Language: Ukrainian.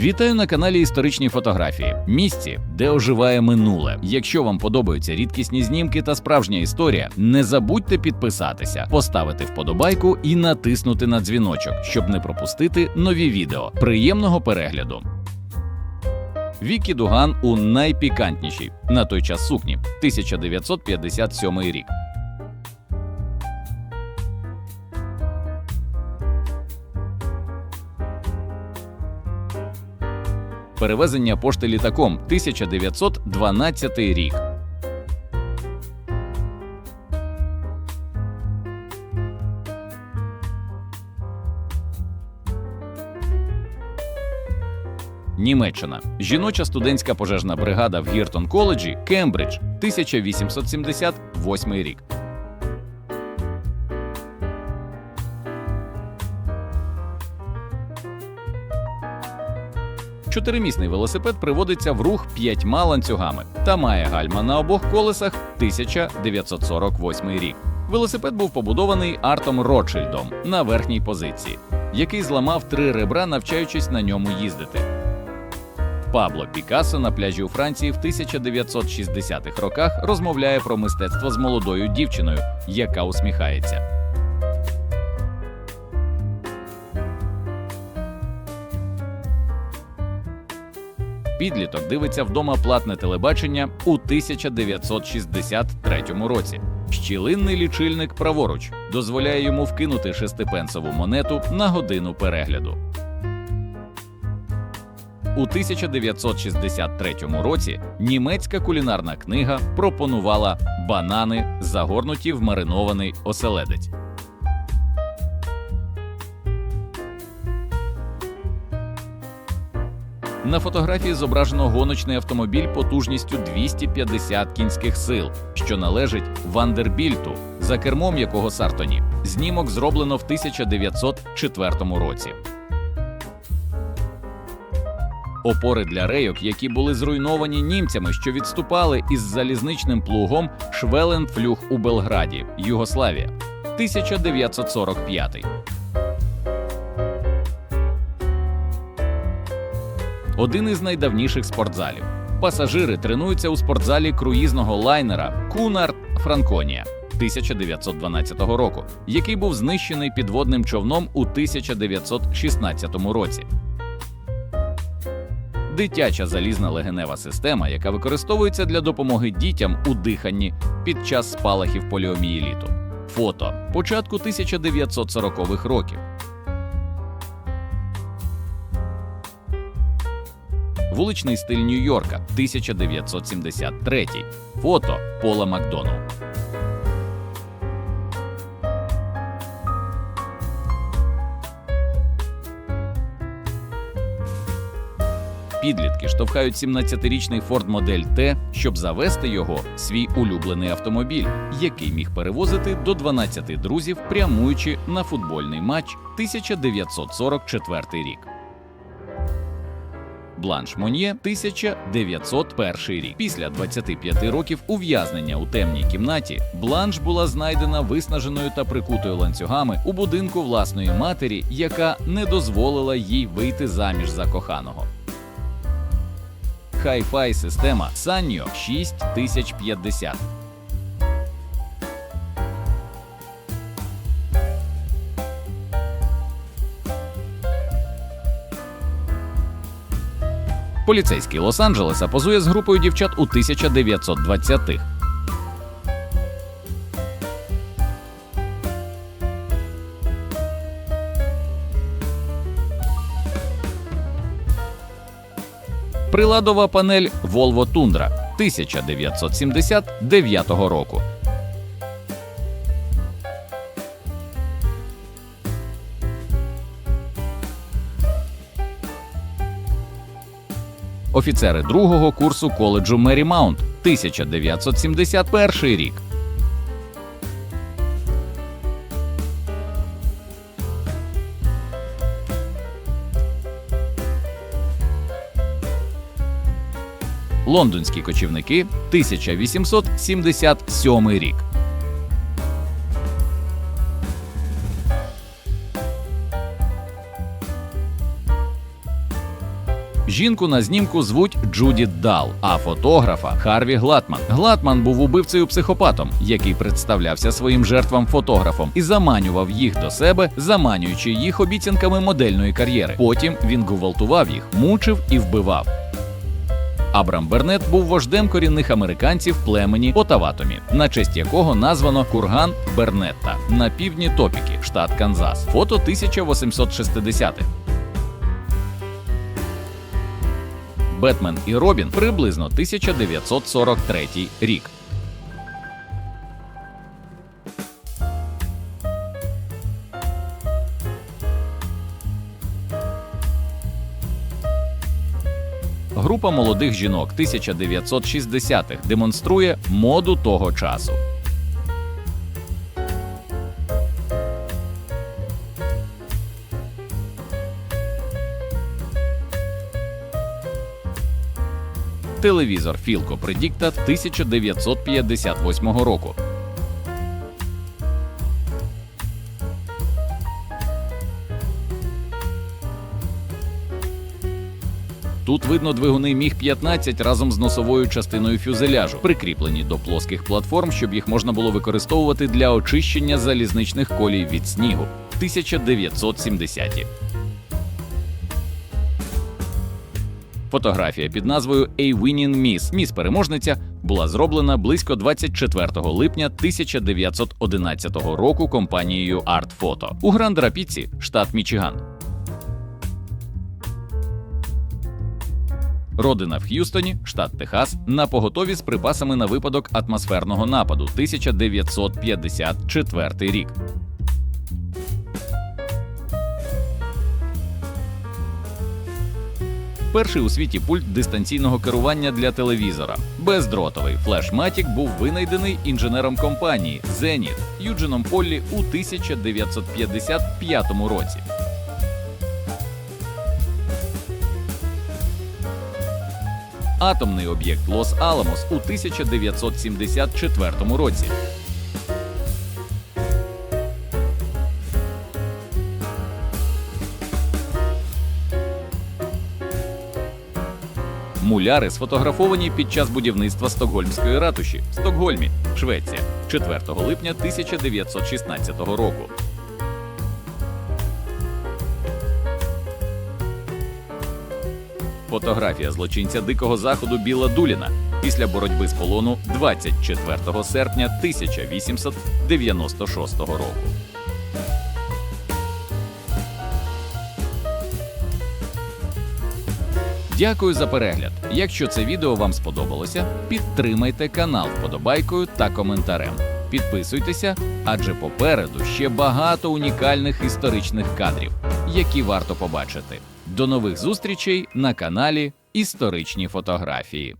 Вітаю на каналі Історичні фотографії, місці, де оживає минуле. Якщо вам подобаються рідкісні знімки та справжня історія, не забудьте підписатися, поставити вподобайку і натиснути на дзвіночок, щоб не пропустити нові відео. Приємного перегляду! Вікі Дуган у найпікантнішій на той час сукні 1957 рік. Перевезення пошти літаком 1912 рік. Німеччина. Жіноча студентська пожежна бригада в Гіртон коледжі Кембридж 1878 рік. Чотиримісний велосипед приводиться в рух п'ятьма ланцюгами та має гальма на обох колесах 1948 рік. Велосипед був побудований Артом Ротшильдом на верхній позиції, який зламав три ребра, навчаючись на ньому їздити. Пабло Пікассо на пляжі у Франції в 1960-х роках розмовляє про мистецтво з молодою дівчиною, яка усміхається. Підліток дивиться вдома платне телебачення у 1963 році. Щілинний лічильник праворуч дозволяє йому вкинути шестипенсову монету на годину перегляду. У 1963 році німецька кулінарна книга пропонувала банани, загорнуті в маринований оселедець. На фотографії зображено гоночний автомобіль потужністю 250 кінських сил, що належить Вандербільту, за кермом якого Сартоні. Знімок зроблено в 1904 році. Опори для рейок, які були зруйновані німцями, що відступали із залізничним плугом Швеленфлюг у Белграді, Югославія, 1945. Один із найдавніших спортзалів. Пасажири тренуються у спортзалі круїзного лайнера Кунард Франконія 1912 року, який був знищений підводним човном у 1916 році. Дитяча залізна легенева система, яка використовується для допомоги дітям у диханні під час спалахів поліомієліту. Фото початку 1940-х років. Вуличний стиль Нью-Йорка 1973. Фото Пола Макдоналл. Підлітки штовхають 17-річний Ford модель Т, щоб завести його свій улюблений автомобіль, який міг перевозити до 12 друзів, прямуючи на футбольний матч 1944 рік. Бланш Мон'є 1901 рік. Після 25 років ув'язнення у темній кімнаті Бланш була знайдена виснаженою та прикутою ланцюгами у будинку власної матері, яка не дозволила їй вийти заміж за коханого. Хай-фай система Sanyo 6050. Поліцейський Лос-Анджелеса позує з групою дівчат у 1920-х. Приладова панель Volvo Tundra 1979 року. Офіцери другого курсу коледжу Мерімаунт 1971 рік. Лондонські кочівники 1877 рік. Жінку на знімку звуть Джудіт Дал, а фотографа Харві Глатман. Глатман був убивцею психопатом, який представлявся своїм жертвам фотографом і заманював їх до себе, заманюючи їх обіцянками модельної кар'єри. Потім він гвалтував їх, мучив і вбивав. Абрам Бернет був вождем корінних американців племені Отаватомі, на честь якого названо курган Бернетта на півдні Топіки, штат Канзас. Фото 1860-х. Бетмен і Робін приблизно 1943 рік. Група молодих жінок 1960-х демонструє моду того часу. Телевізор Філко Предікта 1958 року. Тут видно двигуни Міг 15 разом з носовою частиною фюзеляжу, прикріплені до плоских платформ, щоб їх можна було використовувати для очищення залізничних колій від снігу. 1970-ті. Фотографія під назвою A Winning Miss Міс переможниця була зроблена близько 24 липня 1911 року компанією Art Photo у Гранд Рапіці, штат Мічиган. Родина в Х'юстоні, штат Техас, на поготові з припасами на випадок атмосферного нападу 1954 рік. Перший у світі пульт дистанційного керування для телевізора. Бездротовий флешматік був винайдений інженером компанії Zenith Юджином Поллі у 1955 році. Атомний об'єкт Лос-Аламос у 1974 році. Муляри сфотографовані під час будівництва Стокгольмської ратуші в Стокгольмі, Швеція, 4 липня 1916 року. Фотографія злочинця Дикого Заходу Біла Дуліна після боротьби з полону 24 серпня 1896 року. Дякую за перегляд. Якщо це відео вам сподобалося, підтримайте канал вподобайкою та коментарем. Підписуйтеся, адже попереду ще багато унікальних історичних кадрів, які варто побачити. До нових зустрічей на каналі Історичні фотографії.